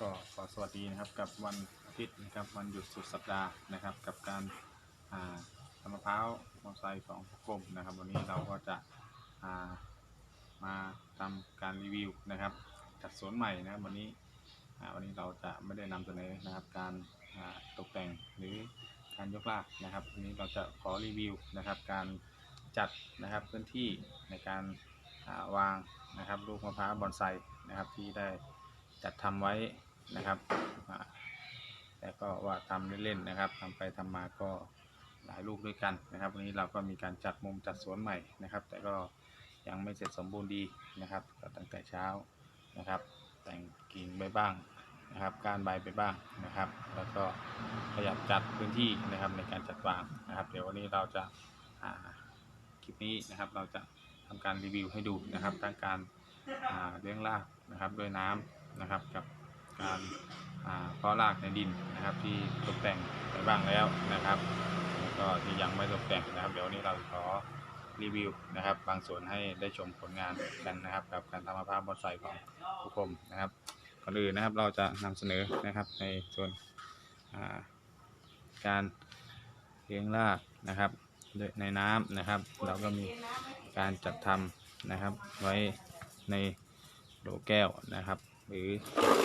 ก็ขอสวัสดีนะครับกับวันอาทิตย์นะครับวันหยุดสุดสัปดาห์นะครับ กับการทำมะพร้าวมอไซค์ของกรมนะครับ วันนี้เราก็จะามาทำการรีวิวนะครับจัดสวนใหม่นะครับวันนี้วันนี้เราจะไม่ได้นำเสนอนะครับการาตกแต่งหรือการยกลากนะครับวันนี้เราจะขอรีวิวนะครับ การจัดนะครับพื้นที่ในการาวางนะครับลูกมะพร้าวบอนไซนะครับที่ได้จัดทำไว้ นะครับแต่ก็ว่าทำเล่นๆนะครับทำไปทำมาก็หลายลูกด้วยกันนะครับ วันนี้เราก็มีการจัดมุมจัดสวนใหม่นะครับ แต่ก็ยังไม่เสร็จสมบูรณ์ดีนะครับ ก็ตั้งแต่เช้านะครับ แต่งกิ่งไปบ้างนะครับการใบไปบ้างนะครับ แล้วก็ขยับจัดพื้นที่นะครับในการจัดวางนะครับ เดี๋ยววันนี้เราจะาคลิปนี้นะครับ เราจะทำการรีวิวให้ดูนะครับทั้งการาเลี้ยงรากนะครับด้วยน้ำนะครับกับ การอ่าเพาะรากในดินนะครับ ที่ตกแต่งไปบ้างแล้วนะครับแล้วก็ที่ยังไม่ตกแต่งนะครับ เดี๋ยวนี้เราขอรีวิวนะครับ บางส่วนให้ได้ชมผลงานกันนะครับ กับการทำมะพร้าวบอนไซของผู้คมนะครับก่อนอื่นนะครับเราจะนำเสนอนะครับในส่วนการเลี้ยงรากนะครับในน้ำนะครับ เราก็มีการจัดทำนะครับไว้ในโหลแก้วนะครับ หรือ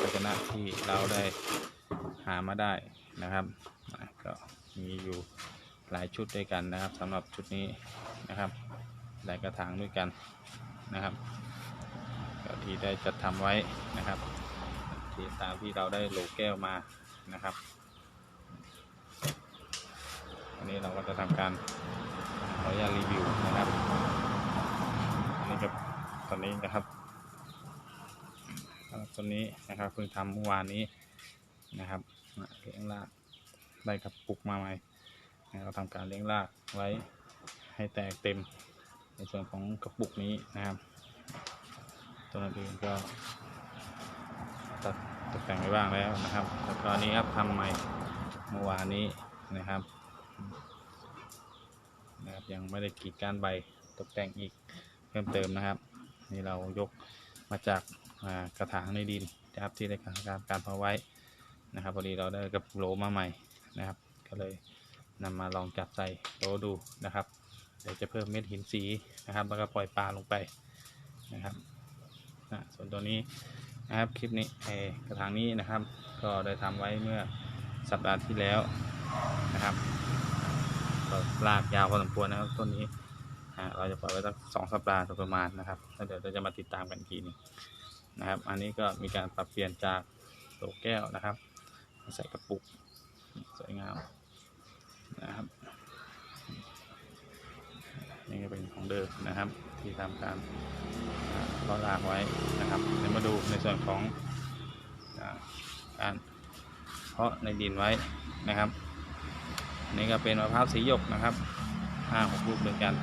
ภาชนะที่เราได้หามาได้นะครับก็มีอยู่หลายชุดด้วยกันนะครับสำหรับชุดนี้นะครับหลายกระถางด้วยกันนะครับก็ที่ได้จัดทำไว้นะครับที่ตามที่เราได้โหลแก้วมานะครับอันนี้เราก็จะทำการขออนุญาตรีวิวนะครับอันนี้ก็ตอนนี้นะครับ ต้นนี้นะครับเพิ่งทำเมื่อวานนี้นะครับเลี้ยงรากได้กระปุกมาใหม่เราทำการเลี้ยงรากไว้ให้แตกเต็ม ในส่วนของกระปุกนี้นะครับตัวอื่นก็ตัดตกแต่งไปบ้างแล้วนะครับแล้วก็อันนี้ครับทำใหม่เมื่อวานนี้นะครับนะครับ ยังไม่ได้กรีดก้านใบตกแต่งอีกเพิ่มเติมนะครับ นี่เรายกมาจาก กระถางในดินนะครับที่ได้การการการเพาไว้นะครับพอดีเราได้กระปุกโหลมาใหม่นะครับ ก็เลยนำมาลองจับใส่โหลดูนะครับเดี๋ยวจะเพิ่มเม็ดหินสีนะครับแล้วก็ปล่อยปลาลงไปนะครับอะส่วนตัวนี้นะครับคลิปนี้เอกระถางนี้นะครับ ก็ได้ทำไว้เมื่อสัปดาห์ที่แล้วนะครับก็ลากยาวพอสมควรนะครับต้นนี้เราจะปล่อยไว้สักสองสัปดาห์โดยประมาณนะครับแล้วเดี๋ยวเราจะมาติดตามกันอีกทีนึง นะครับ อันนี้ก็มีการปรับเปลี่ยนจากโหลแก้วนะครับ ใส่กระปุกสวยงามนะครับนี่ก็เป็นของเดิมนะครับ ที่ทำการอ่าล้อรากไว้นะครับเดี๋ยวมาดูในส่วนของการเพาะในดินไว้นะครับนี่ก็เป็นมะพร้าวสีหยกนะครับห้าหกลูกด้วยกัน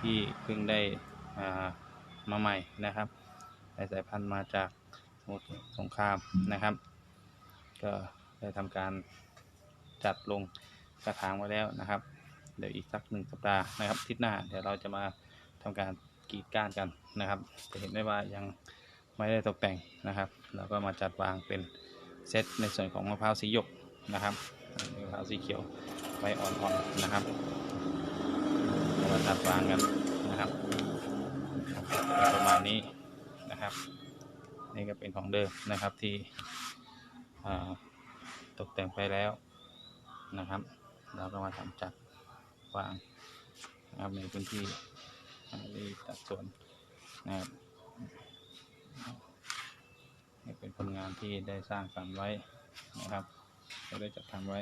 ที่เพิ่งได้มาใหม่นะครับ ได้สายพันธุ์มาจากสมุทรสงครามนะครับ ก็ได้ทำการจัดลงกระถางไว้แล้วนะครับ เดี๋ยวอีกสักหนึ่งสัปดาห์นะครับทิศหน้าเดี๋ยวเราจะมาทำการกีดก้านกันนะครับจะเห็นได้ว่ายังไม่ได้ตกแต่งนะครับ เราก็มาจัดวางเป็นเซตในส่วนของมะพร้าวสีหยกนะครับมะพร้าวสีเขียวไว้อ่อนๆนะครับมาตัดวางกันนะครับประมาณนี้ นะครับ นี่ก็เป็นของเดิมนะครับที่ตกแต่งไปแล้วนะครับ เราก็มาทำจัดวางนะครับในพื้นที่ที่ตัดส่วนนะครับนี่เป็นผลงานที่ได้สร้างสรรค์ไว้นะครับเราได้จัดทำไว้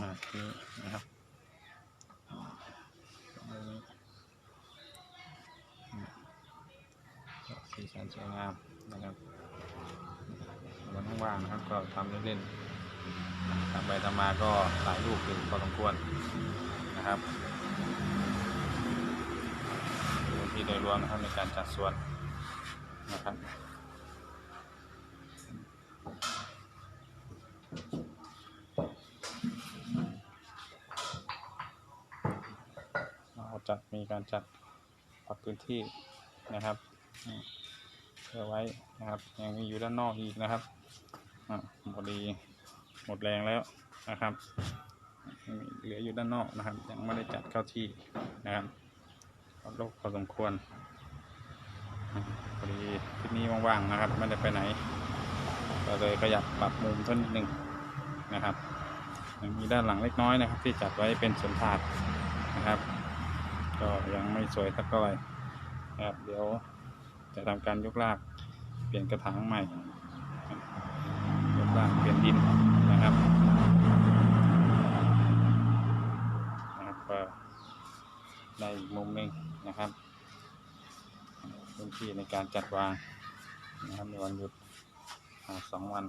มาที่นี่นะครับ สีสันสวยงามนะครับวันว่างๆนะครับก็ทำเล่นๆทำไปทำมาก็หลายลูกอยู่พอสมควรนะครับที่โดยรวมนะครับในการจัดสวนนะครับเราจัดมีการจัดปรับพื้นที่นะครับ อไว้นะครับ ยังมีอยู่ด้านนอกอีกนะครับอ่าพอดีหมดแรงแล้วนะครับ เหลืออยู่ด้านนอกนะครับ ยังไม่ได้จัดเข้าที่นะครับรกพอสมควรพอดีที่นี้ว่างๆนะครับ ไม่ได้ไปไหน ก็เลยขยับปรับมุมเท่านิดนึงนะครับยังมีด้านหลังเล็กน้อยนะครับ ที่จัดไว้เป็นสวนถาดนะครับ ก็ยังไม่สวยสักเท่าไหร่นะครับเดี๋ยว จะทำการยกรากเปลี่ยนกระถางใหม่ยกรากเปลี่ยนดินนะครับนะครับก็ได้อีกมุมหนึ่งนะครับพื้นที่ในการจัดวางนะครับในวันหยุดสองวัน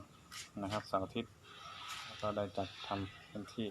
นะครับเสาร์อาทิตย์ก็ได้จัดทำพื้นที่